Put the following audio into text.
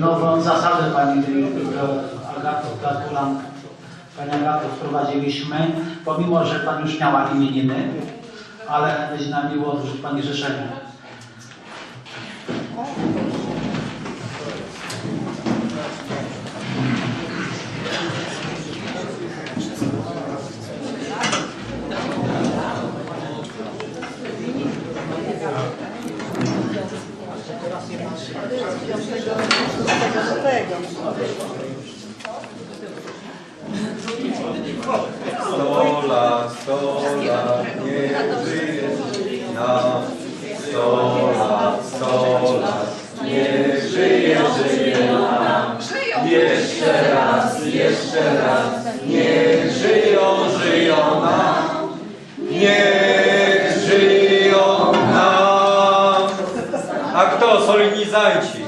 nową zasadę pani Agato, gratulant, pani Agato wprowadziliśmy, pomimo, że pani już miała imieniny, ale będzie nam miło odłożyć pani życzenia. Lat, sto lat, niech żyje nam. Sto lat, sto lat, niech żyje, żyje nam. Jeszcze raz, jeszcze raz, niech żyją, żyją nam. Niech żyją nam. A kto? Solenizanci.